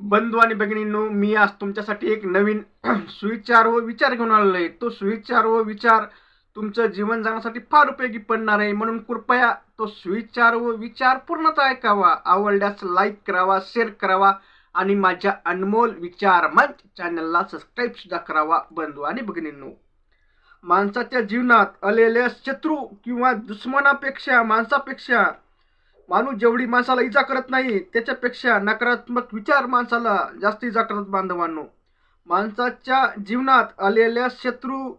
बंधू आणि भगिनींनो मी आज तुमच्यासाठी एक नवीन सुविचार व विचार घेऊन आलेलो आहे. तो सुविचार व विचार तुमचं जीवन जगण्यासाठी फार उपयोगी पडणार आहे. म्हणून कृपया तो सुविचार व विचार पूर्णतः ऐकावा. आवडल्यास लाईक करावा शेअर करावा आणि माझ्या अनमोल विचार मंच चॅनलला सबस्क्राईब सुद्धा करावा बंधू आणि भगिनींनो. माणसाच्या जीवनात आलेल्या शत्रू किंवा दुश्मनापेक्षा माणसापेक्षा माणूस जेवढी माणसाला इजा करत नाही त्याच्यापेक्षा नकारात्मक विचार माणसाला जास्त इजा करत बांधवांनो. माणसाच्या जीवनात आलेल्या शत्रू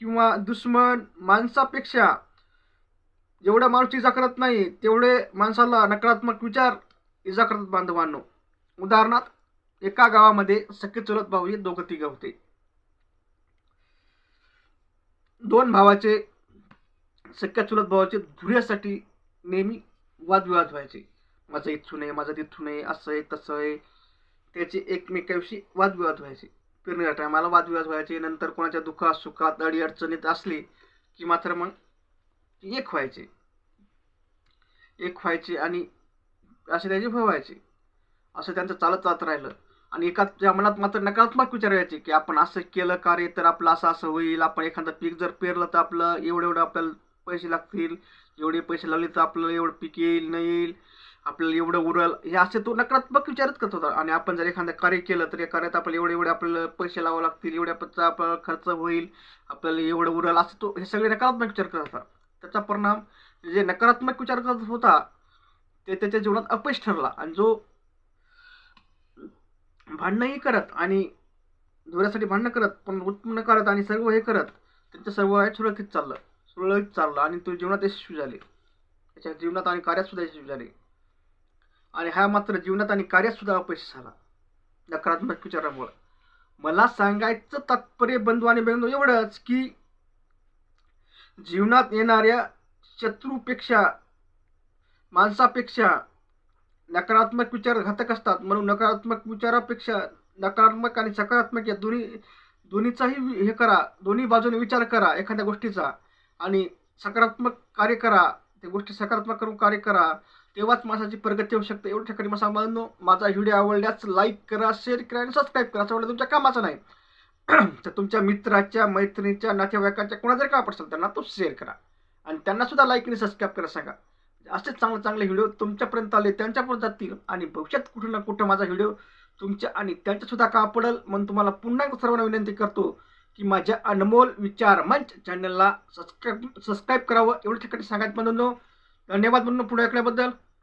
किंवा दुश्मन माणसापेक्षा जेवढा माणूस इजा करत नाही तेवढे माणसाला नकारात्मक विचार इजा करत बांधवांनो. उदाहरणार्थ एका गावामध्ये सख्य चुलत भाऊ हे दोघं तिघं होते. दोन भावाचे सख्या चुलत भावाचे धुऱ्यासाठी नेहमी वादविवाद व्हायचे. माझं इथून आहे माझं तिथून आहे असं आहे तसं आहे. त्याचे एकमेकाविषयी वादविवाद व्हायचे. पेरणीच्या टायमाला वादविवाद व्हायचे. नंतर कोणाच्या दुःखात सुखात अडी अडचणीत असली की मात्र मग एक व्हायचे. एक व्हायचे आणि असे त्याचे व्हायचे. असं त्यांचं चालत चालत राहिलं. आणि एकाच्या मनात मात्र नकारात्मक विचार यायचे की आपण असं केलं कार्य तर आपलं असं असं होईल. आपण एखादं पीक जर पेरलं तर आपलं एवढं एवढं आपल्याला पैसे लागतील एवढे पैसे लागले तर आपल्याला एवढं पीक येईल नाही येईल आपल्याला एवढं उरल. हे असे तो नकारात्मक विचारच करत होता. आणि आपण जर एखादं कार्य केलं तर या कार्यात आपल्याला एवढे एवढे आपल्याला पैसे लावावे लागतील एवढ्या आपला खर्च होईल आपल्याला एवढं उरल असं तो हे सगळे नकारात्मक विचार करत होता. त्याचा परिणाम जे नकारात्मक विचार करत होता ते त्याच्या जीवनात अपयश ठरला. आणि जो भांडणंही करत आणि धुऱ्यासाठी भांडणं करत पण उत्पन्न करत आणि सर्व हे करत त्यांचं सर्व सुरक्षित चाललं. लळत चालला आणि तो जीवनात यशस्वी झाले. त्याच्या जीवनात आणि कार्यातसुद्धा यशस्वी झाले. आणि हा मात्र जीवनात आणि कार्यातसुद्धा अपयश झाला. नकारात्मक विचारामुळं. मला सांगायचं तात्पर्य बंधू आणि बंधू एवढंच की जीवनात येणाऱ्या शत्रूपेक्षा माणसापेक्षा नकारात्मक विचार घातक असतात. म्हणून नकारात्मक विचारापेक्षा नकारात्मक आणि सकारात्मक या दोन्ही दोन्हीचाही हे करा. दोन्ही बाजूने विचार करा एखाद्या गोष्टीचा. आणि सकारात्मक कार्य करा त्या गोष्टी सकारात्मक करून कार्य करा तेव्हाच माणसाची प्रगती होऊ शकते. एवढ्या ठिकाणी मला बांधनो माझा व्हिडिओ आवडल्यास लाईक करा शेअर करा आणि सबस्क्राईब करा. असं तुमच्या कामाचं नाही. तर तुमच्या मित्राच्या मैत्रिणीच्या नातेवाईकाच्या कोणा जर काम असेल त्यांना तो शेअर करा. आणि त्यांना सुद्धा लाईक आणि सबस्क्राईब करा सांगा. असेच चांगले चांगले व्हिडिओ तुमच्यापर्यंत आले त्यांच्यापर्यंत जातील आणि भविष्यात कुठं ना कुठं माझा व्हिडिओ तुमच्या आणि त्यांच्यासुद्धा काम का पडेल. म्हणून तुम्हाला पुन्हा एक सर्वांना विनंती करतो की माझ्या अनमोल विचार मंच चॅनलला सबस्क्राईब सबस्क्राईब करावं. एवढं ठिकाणी सांगायचं म्हणून धन्यवाद म्हणून पुढे ऐकल्याबद्दल.